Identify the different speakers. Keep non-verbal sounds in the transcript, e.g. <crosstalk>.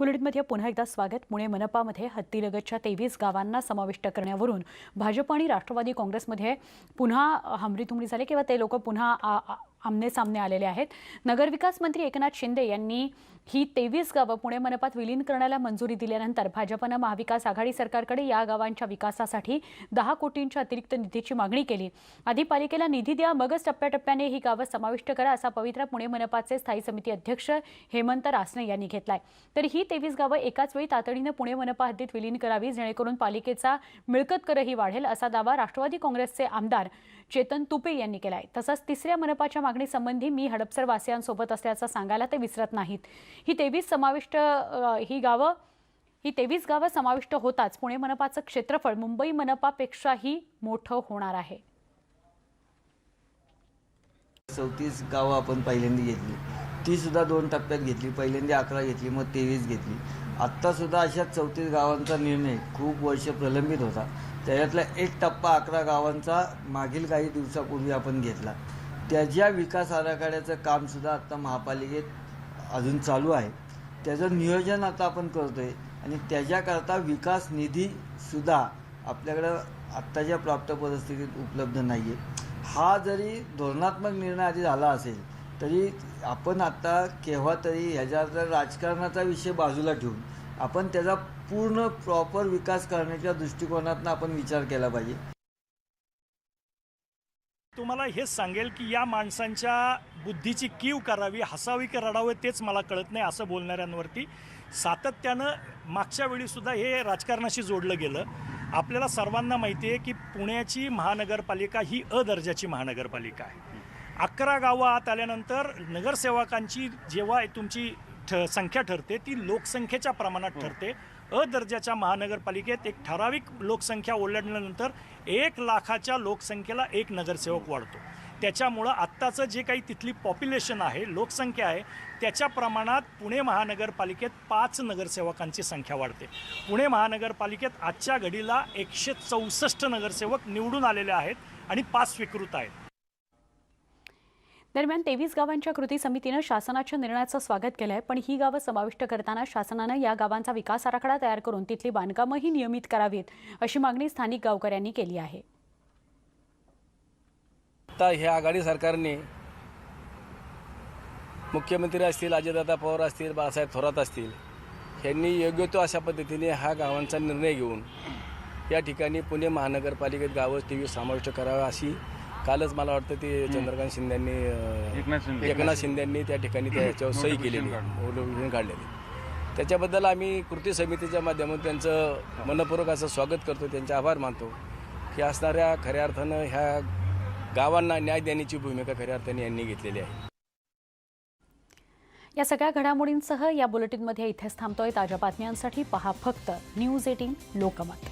Speaker 1: बुलेटिनमध्ये पुन्हा एकदा स्वागत. पुणे मनपामध्ये हत्तीलगतच्या तेवीस गावांना समाविष्ट करण्यावरून भाजप आणि राष्ट्रवादी काँग्रेसमध्ये पुन्हा हमरीतुमरी झाली किंवा ते लोक पुन्हा आ- आमने सामने आलेले आहेत. नगरविकास मंत्री एकनाथ शिंदे यांनी ही तेवीस गावं पुणे मनपात विलीन करण्याला मंजुरी दिल्यानंतर भाजपनं महाविकास आघाडी सरकारकडे या गावांच्या विकासासाठी दहा कोटींच्या अतिरिक्त निधीची मागणी केली. आधी पालिकेला निधी द्या मगच टप्प्याटप्प्याने ही गावं समाविष्ट करा असा पवित्रा पुणे मनपाचे स्थायी समिती अध्यक्ष हेमंत रासने यांनी घेतलाय. तर ही तेवीस गावं एकाच वेळी तातडीनं पुणे मनपा हद्दीत विलीन करावी जेणेकरून पालिकेचा मिळकत करही वाढेल असा दावा राष्ट्रवादी काँग्रेसचे आमदार चेतन तुपे यांनी केलाय. तसंच तिसऱ्या मनपाच्या मागणीसंबंधी मी हडपसर वासियांसोबत असल्याचं सांगायला ते विसरत नाहीत. ही तेवीस समाविष्ट ही गावं ही तेवीस गावं समाविष्ट होताच. पुणे मनपाचं क्षेत्रफळ मुंबई मनपापेक्षाही मोठं होणार आहे.
Speaker 2: चौतीस गावं आपण पहिल्यांदा घेतली. ती सुद्धा दोन टप्प्यात घेतली. पहिल्यांदा अकरा घेतली मग तेवीस घेतली. आत्तासुद्धा अशा चौतीस गावांचा निर्णय खूप वर्ष प्रलंबित होता. त्याच्यातला एक टप्पा अकरा गावांचा मागील काही दिवसापूर्वी आपण घेतला. त्याच्या विकास आराखड्याचं कामसुद्धा आत्ता महापालिकेत अजून चालू आहे त्याचं नियोजन आता आपण करतोय आणि त्याच्याकरता विकास निधीसुद्धा आपल्याकडं आत्ताच्या प्राप्त परिस्थितीत उपलब्ध नाही आहे हा जरी धोरणात्मक निर्णय आधी झाला असेल तरी आपण आता केव्हा तरी ह्याच्या जर राजकारणाचा विषय बाजूला ठेवून आपण त्याचा पूर्ण प्रॉपर विकास करण्याच्या दृष्टिकोनातनं आपण विचार केला पाहिजे.
Speaker 3: तुम्हाला हेच सांगेल की या माणसांच्या बुद्धीची कीव करावी हसावी की रडावे तेच मला कळत नाही असं बोलणाऱ्यांवरती सातत्यानं मागच्या वेळीसुद्धा हे राजकारणाशी जोडलं गेलं. आपल्याला सर्वांना माहिती आहे की पुण्याची महानगरपालिका ही अ दर्जाची महानगरपालिका आहे. अकरा गावं आत आल्यानंतर नगरसेवकांची जेव्हा तुमची ठ संख्या ठरते ती लोकसंख्येच्या प्रमाणात ठरते. अ दर्जाच्या महानगरपालिकेत एक ठराविक लोकसंख्या ओलांडल्यानंतर एक लाखाच्या लोकसंख्येला एक नगरसेवक वाढतो. त्याच्यामुळं आत्ताचं जे काही तिथली पॉप्युलेशन आहे लोकसंख्या आहे त्याच्या प्रमाणात पुणे महानगरपालिकेत पाच नगरसेवकांची संख्या वाढते. पुणे महानगरपालिकेत आजच्या घडीला एकशे चौसष्ट नगरसेवक निवडून आलेले आहेत आणि पाच स्वीकृत आहेत.
Speaker 1: दरम्यान तेवीस गावांच्या कृती समितीनं शासनाच्या निर्णयाचं स्वागत केलं आहे पण ही गावं समाविष्ट करताना शासनानं या गावांचा विकास आराखडा तयार करून तिथली बांधकामंही नियमित करावीत अशी मागणी स्थानिक गावकऱ्यांनी केली आहे.
Speaker 4: आता ह्या आघाडी सरकारने मुख्यमंत्री असतील अजयदादा पवार असतील बाळासाहेब थोरात असतील यांनी योग्य तो अशा पद्धतीने हा गावांचा निर्णय घेऊन या ठिकाणी पुणे महानगरपालिकेत गावं टी व्ही समाविष्ट करावं अशी कालच मला वाटतं ते चंद्रकांत शिंदेंनी अं, एकनाथ शिंदेंनी त्या ठिकाणी त्याच्यावर <laughs> सही केलेली मोटिवेशन काढलेली त्याच्याबद्दल आम्ही कृती समितीच्या माध्यमातून त्यांचं मनपूर्वक असं स्वागत करतो त्यांचे आभार मानतो की असणाऱ्या खऱ्या अर्थानं ह्या गावांना न्याय देण्याची भूमिका खऱ्या अर्थाने यांनी घेतलेली आहे.
Speaker 1: या सगळ्या घडामोडींसह या बुलेटिनमध्ये इथेच थांबतोय ताज्या बातम्यांसाठी पहा फक्त न्यूज एटीन लोकमत.